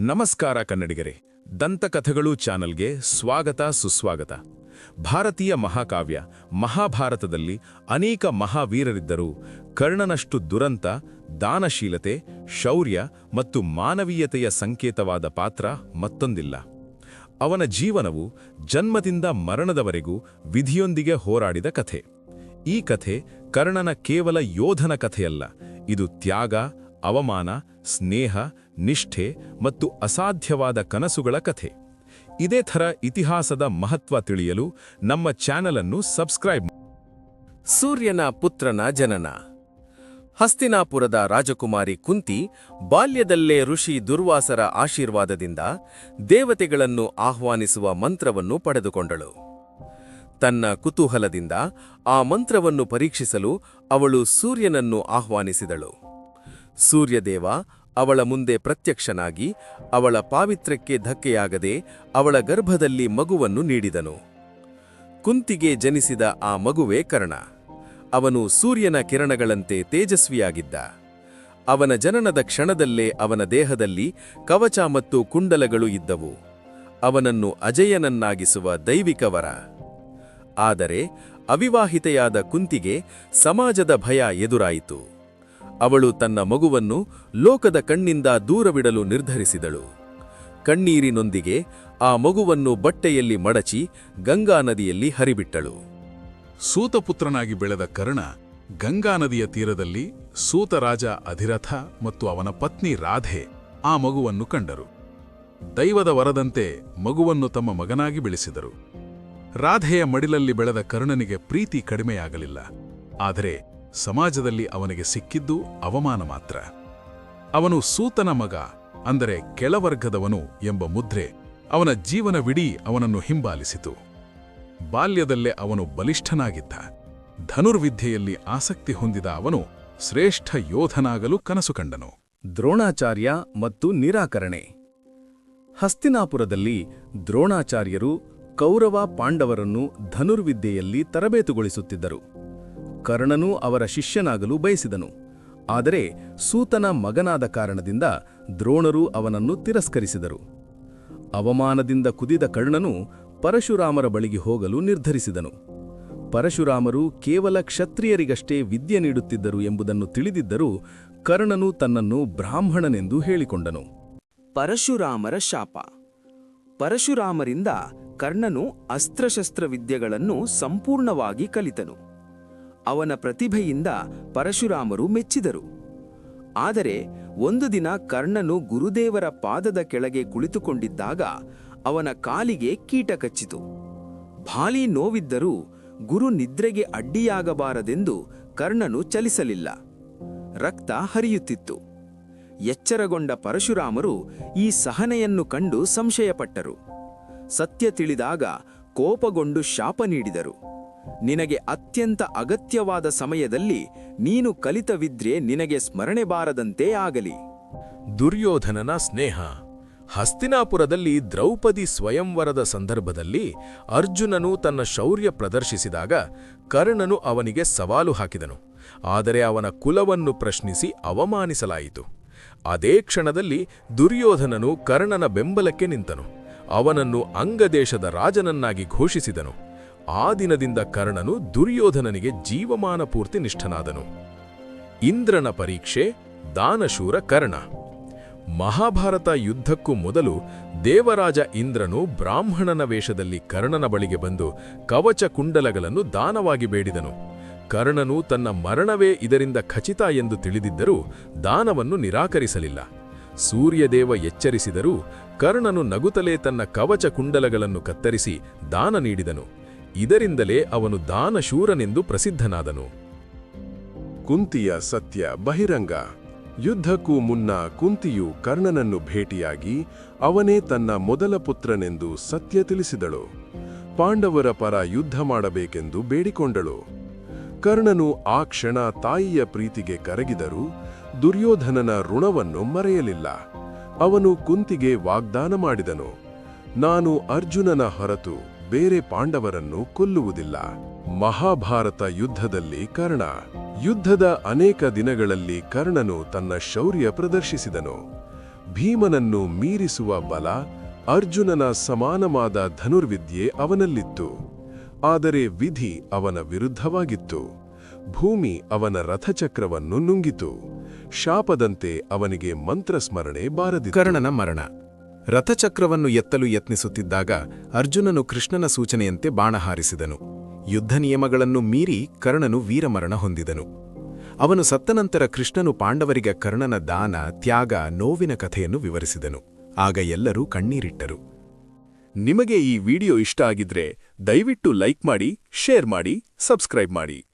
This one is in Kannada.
ನಮಸ್ಕಾರ ಕನ್ನಡಿಗರೇ. ದಂತಕಥೆಗಳು ಚಾನಲ್ಗೆ ಸ್ವಾಗತ ಸುಸ್ವಾಗತ. ಭಾರತೀಯ ಮಹಾಕಾವ್ಯ ಮಹಾಭಾರತದಲ್ಲಿ ಅನೇಕ ಮಹಾವೀರರಿದ್ದರೂ ಕರ್ಣನಷ್ಟು ದುರಂತ, ದಾನಶೀಲತೆ, ಶೌರ್ಯ ಮತ್ತು ಮಾನವೀಯತೆಯ ಸಂಕೇತವಾದ ಪಾತ್ರ ಮತ್ತೊಂದಿಲ್ಲ. ಅವನ ಜೀವನವು ಜನ್ಮದಿಂದ ಮರಣದವರೆಗೂ ವಿಧಿಯೊಂದಿಗೆ ಹೋರಾಡಿದ ಕಥೆ. ಈ ಕಥೆ ಕರ್ಣನ ಕೇವಲ ಯೋಧನ ಕಥೆಯಲ್ಲ, ಇದು ತ್ಯಾಗ, ಅವಮಾನ, ಸ್ನೇಹ ನಿಷ್ಠೆ ಮತ್ತು ಅಸಾಧ್ಯವಾದ ಕನಸುಗಳ ಕಥೆ. ಇದೇ ಥರ ಇತಿಹಾಸದ ಮಹತ್ವ ತಿಳಿಯಲು ನಮ್ಮ ಚಾನೆಲ್ ಅನ್ನು ಸಬ್ಸ್ಕ್ರೈಬ್ ಸೂರ್ಯನ ಪುತ್ರನ ಜನನ. ಹಸ್ತಿನಾಪುರದ ರಾಜಕುಮಾರಿ ಕುಂತಿ ಬಾಲ್ಯದಲ್ಲೇ ಋಷಿ ದುರ್ವಾಸರ ಆಶೀರ್ವಾದದಿಂದ ದೇವತೆಗಳನ್ನು ಆಹ್ವಾನಿಸುವ ಮಂತ್ರವನ್ನು ಪಡೆದುಕೊಂಡಳು. ತನ್ನ ಕುತೂಹಲದಿಂದ ಆ ಮಂತ್ರವನ್ನು ಪರೀಕ್ಷಿಸಲು ಅವಳು ಸೂರ್ಯನನ್ನು ಆಹ್ವಾನಿಸಿದಳು. ಸೂರ್ಯದೇವ ಅವಳ ಮುಂದೆ ಪ್ರತ್ಯಕ್ಷನಾಗಿ ಅವಳ ಪಾವಿತ್ರ್ಯಕ್ಕೆ ಧಕ್ಕೆಯಾಗದೆ ಅವಳ ಗರ್ಭದಲ್ಲಿ ಮಗುವನ್ನು ನೀಡಿದನು. ಕುಂತಿಗೆ ಜನಿಸಿದ ಆ ಮಗುವೇ ಕರ್ಣ. ಅವನು ಸೂರ್ಯನ ಕಿರಣಗಳಂತೆ ತೇಜಸ್ವಿಯಾಗಿದ್ದ. ಅವನ ಜನನದ ಕ್ಷಣದಲ್ಲೇ ಅವನ ದೇಹದಲ್ಲಿ ಕವಚ ಮತ್ತು ಕುಂಡಲಗಳು ಇದ್ದವು. ಅವನನ್ನು ಅಜಯನನ್ನಾಗಿಸುವ ದೈವಿಕವರ ಆದರೆ ಅವಿವಾಹಿತೆಯಾದ ಕುಂತಿಗೆ ಸಮಾಜದ ಭಯ ಎದುರಾಯಿತು. ಅವಳು ತನ್ನ ಮಗುವನ್ನು ಲೋಕದ ಕಣ್ಣಿಂದ ದೂರವಿಡಲು ನಿರ್ಧರಿಸಿದಳು. ಕಣ್ಣೀರಿನೊಂದಿಗೆ ಆ ಮಗುವನ್ನು ಬಟ್ಟೆಯಲ್ಲಿ ಮಡಚಿ ಗಂಗಾ ನದಿಯಲ್ಲಿ ಹರಿಬಿಟ್ಟಳು. ಸೂತಪುತ್ರನಾಗಿ ಬೆಳೆದ ಕರ್ಣ ಗಂಗಾ ನದಿಯ ತೀರದಲ್ಲಿ ಸೂತರಾಜ ಅಧಿರಥ ಮತ್ತು ಅವನ ಪತ್ನಿ ರಾಧೆ ಆ ಮಗುವನ್ನು ಕಂಡರು. ದೈವದ ವರದಂತೆ ಮಗುವನ್ನು ತಮ್ಮ ಮಗನಾಗಿ ಬೆಳೆಸಿದರು. ರಾಧೆಯ ಮಡಿಲಲ್ಲಿ ಬೆಳೆದ ಕರ್ಣನಿಗೆ ಪ್ರೀತಿ ಕಡಿಮೆಯಾಗಲಿಲ್ಲ. ಆದರೆ ಸಮಾಜದಲ್ಲಿ ಅವನಿಗೆ ಸಿಕ್ಕಿದ್ದು ಅವಮಾನ ಮಾತ್ರ. ಅವನು ಸೂತನ ಮಗ, ಅಂದರೆ ಕೆಳವರ್ಗದವನು ಎಂಬ ಮುದ್ರೆ ಅವನ ಜೀವನವಿಡೀ ಅವನನ್ನು ಹಿಂಬಾಲಿಸಿತು. ಬಾಲ್ಯದಲ್ಲೇ ಅವನು ಬಲಿಷ್ಠನಾಗಿದ್ದ. ಧನುರ್ವಿದ್ಯೆಯಲ್ಲಿ ಆಸಕ್ತಿ ಹೊಂದಿದ ಅವನು ಶ್ರೇಷ್ಠ ಯೋಧನಾಗಲು ಕನಸು ಕಂಡನು. ದ್ರೋಣಾಚಾರ್ಯ ಮತ್ತು ನಿರಾಕರಣೆ. ಹಸ್ತಿನಾಪುರದಲ್ಲಿ ದ್ರೋಣಾಚಾರ್ಯರು ಕೌರವ ಪಾಂಡವರನ್ನು ಧನುರ್ವಿದ್ಯೆಯಲ್ಲಿ ತರಬೇತುಗೊಳಿಸುತ್ತಿದ್ದರು. ಕರ್ಣನೂ ಅವರ ಶಿಷ್ಯನಾಗಲು ಬಯಸಿದನು. ಆದರೆ ಸೂತನ ಮಗನಾದ ಕಾರಣದಿಂದ ದ್ರೋಣರು ಅವನನ್ನು ತಿರಸ್ಕರಿಸಿದರು. ಅವಮಾನದಿಂದ ಕುದಿದ ಕರ್ಣನು ಪರಶುರಾಮರ ಬಳಿಗೆ ಹೋಗಲು ನಿರ್ಧರಿಸಿದನು. ಪರಶುರಾಮರು ಕೇವಲ ಕ್ಷತ್ರಿಯರಿಗಷ್ಟೇ ವಿದ್ಯೆ ನೀಡುತ್ತಿದ್ದರು ಎಂಬುದನ್ನು ತಿಳಿದಿದ್ದರೂ ಕರ್ಣನು ತನ್ನನ್ನು ಬ್ರಾಹ್ಮಣನೆಂದು ಹೇಳಿಕೊಂಡನು. ಪರಶುರಾಮರ ಶಾಪ. ಪರಶುರಾಮರಿಂದ ಕರ್ಣನು ಅಸ್ತ್ರಶಸ್ತ್ರವಿದ್ಯೆಗಳನ್ನು ಸಂಪೂರ್ಣವಾಗಿ ಕಲಿತನು. ಅವನ ಪ್ರತಿಭೆಯಿಂದ ಪರಶುರಾಮರು ಮೆಚ್ಚಿದರು. ಆದರೆ ಒಂದು ದಿನ ಕರ್ಣನು ಗುರುದೇವರ ಪಾದದ ಕೆಳಗೆ ಕುಳಿತುಕೊಂಡಿದ್ದಾಗ ಅವನ ಕಾಲಿಗೆ ಕೀಟ ಕಚ್ಚಿತು. ಭಾಲಿ ನೋವಿದ್ದರೂ ಗುರು ನಿದ್ರೆಗೆ ಅಡ್ಡಿಯಾಗಬಾರದೆಂದು ಕರ್ಣನು ಚಲಿಸಲಿಲ್ಲ. ರಕ್ತ ಹರಿಯುತ್ತಿತ್ತು. ಎಚ್ಚರಗೊಂಡ ಪರಶುರಾಮರು ಈ ಸಹನೆಯನ್ನು ಕಂಡು ಸಂಶಯಪಟ್ಟರು. ಸತ್ಯ ತಿಳಿದಾಗ ಕೋಪಗೊಂಡು ಶಾಪ ನೀಡಿದರು. ನಿನಗೆ ಅತ್ಯಂತ ಅಗತ್ಯವಾದ ಸಮಯದಲ್ಲಿ ನೀನು ಕಲಿತ ವಿದ್ಯೆ ನಿನಗೆ ಸ್ಮರಣೆ ಬಾರದಂತೆ ಆಗಲಿ. ದುರ್ಯೋಧನನ ಸ್ನೇಹ. ಹಸ್ತಿನಾಪುರದಲ್ಲಿ ದ್ರೌಪದಿ ಸ್ವಯಂವರದ ಸಂದರ್ಭದಲ್ಲಿ ಅರ್ಜುನನು ತನ್ನ ಶೌರ್ಯ ಪ್ರದರ್ಶಿಸಿದಾಗ ಕರ್ಣನು ಅವನಿಗೆ ಸವಾಲು ಹಾಕಿದನು. ಆದರೆ ಅವನ ಕುಲವನ್ನು ಪ್ರಶ್ನಿಸಿ ಅವಮಾನಿಸಲಾಯಿತು. ಅದೇ ಕ್ಷಣದಲ್ಲಿ ದುರ್ಯೋಧನನು ಕರ್ಣನ ಬೆಂಬಲಕ್ಕೆ ನಿಂತನು. ಅವನನ್ನು ಅಂಗದೇಶದ ರಾಜನನ್ನಾಗಿ ಘೋಷಿಸಿದನು. ಆ ದಿನದಿಂದ ಕರ್ಣನು ದುರ್ಯೋಧನನಿಗೆ ಜೀವಮಾನ ಪೂರ್ತಿ ನಿಷ್ಠನಾದನು. ಇಂದ್ರನ ಪರೀಕ್ಷೆ, ದಾನಶೂರ ಕರ್ಣ. ಮಹಾಭಾರತ ಯುದ್ಧಕ್ಕೂ ಮೊದಲು ದೇವರಾಜ ಇಂದ್ರನು ಬ್ರಾಹ್ಮಣನ ವೇಷದಲ್ಲಿ ಕರ್ಣನ ಬಳಿಗೆ ಬಂದು ಕವಚ ಕುಂಡಲಗಳನ್ನು ದಾನವಾಗಿ ಬೇಡಿದನು. ಕರ್ಣನು ತನ್ನ ಮರಣವೇ ಇದರಿಂದ ಖಚಿತ ಎಂದು ತಿಳಿದಿದ್ದರೂ ದಾನವನ್ನು ನಿರಾಕರಿಸಲಿಲ್ಲ. ಸೂರ್ಯದೇವ ಎಚ್ಚರಿಸಿದರೂ ಕರ್ಣನು ನಗುತ್ತಲೇ ತನ್ನ ಕವಚ ಕುಂಡಲಗಳನ್ನು ಕತ್ತರಿಸಿ ದಾನ ನೀಡಿದನು. ಇದರಿಂದಲೇ ಅವನು ದಾನಶೂರನೆಂದು ಪ್ರಸಿದ್ಧನಾದನು. ಕುಂತಿಯ ಸತ್ಯ ಬಹಿರಂಗ. ಯುದ್ಧಕ್ಕೂ ಮುನ್ನ ಕುಂತಿಯು ಕರ್ಣನನ್ನು ಭೇಟಿಯಾಗಿ ಅವನೇ ತನ್ನ ಮೊದಲ ಪುತ್ರನೆಂದು ಸತ್ಯ ತಿಳಿಸಿದಳು. ಪಾಂಡವರ ಪರ ಯುದ್ಧ ಮಾಡಬೇಕೆಂದು ಬೇಡಿಕೊಂಡಳು. ಕರ್ಣನು ಆ ಕ್ಷಣ ತಾಯಿಯ ಪ್ರೀತಿಗೆ ಕರಗಿದರೂ ದುರ್ಯೋಧನನ ಋಣವನ್ನು ಮರೆಯಲಿಲ್ಲ. ಅವನು ಕುಂತಿಗೆ ವಾಗ್ದಾನ ಮಾಡಿದನು. ನಾನು ಅರ್ಜುನನ ಹೊರತು ಬೇರೆ ಪಾಂಡವರನ್ನು ಕೊಲ್ಲುವುದಿಲ್ಲ. ಮಹಾಭಾರತ ಯುದ್ಧದಲ್ಲಿ ಕರ್ಣ. ಯುದ್ಧದ ಅನೇಕ ದಿನಗಳಲ್ಲಿ ಕರ್ಣನು ತನ್ನ ಶೌರ್ಯ ಪ್ರದರ್ಶಿಸಿದನು. ಭೀಮನನ್ನು ಮೀರಿಸುವ ಬಲ ಅರ್ಜುನನ ಸಮಾನವಾದ ಧನುರ್ವಿದ್ಯೆ ಅವನಲ್ಲಿತ್ತು. ಆದರೆ ವಿಧಿ ಅವನ ವಿರುದ್ಧವಾಗಿತ್ತು. ಭೂಮಿ ಅವನ ರಥಚಕ್ರವನ್ನು ನುಂಗಿತು. ಶಾಪದಂತೆ ಅವನಿಗೆ ಮಂತ್ರಸ್ಮರಣೆ ಬಾರದಿ ಕರ್ಣನ ಮರಣ. ರಥಚಕ್ರವನ್ನು ಎತ್ತಲು ಯತ್ನಿಸುತ್ತಿದ್ದಾಗ ಅರ್ಜುನನು ಕೃಷ್ಣನ ಸೂಚನೆಯಂತೆ ಬಾಣ ಹಾರಿಸಿದನು. ಯುದ್ಧ ನಿಯಮಗಳನ್ನು ಮೀರಿ ಕರ್ಣನು ವೀರಮರಣ ಹೊಂದಿದನು. ಅವನು ಸತ್ತ ನಂತರ ಕೃಷ್ಣನು ಪಾಂಡವರಿಗೆ ಕರ್ಣನ ದಾನ, ತ್ಯಾಗ, ನೋವಿನ ಕಥೆಯನ್ನು ವಿವರಿಸಿದನು. ಆಗ ಎಲ್ಲರೂ ಕಣ್ಣೀರಿಟ್ಟರು. ನಿಮಗೆ ಈ ವಿಡಿಯೋ ಇಷ್ಟ ಆಗಿದ್ರೆ ದಯವಿಟ್ಟು ಲೈಕ್ ಮಾಡಿ, ಶೇರ್ ಮಾಡಿ, ಸಬ್ಸ್ಕ್ರೈಬ್ ಮಾಡಿ.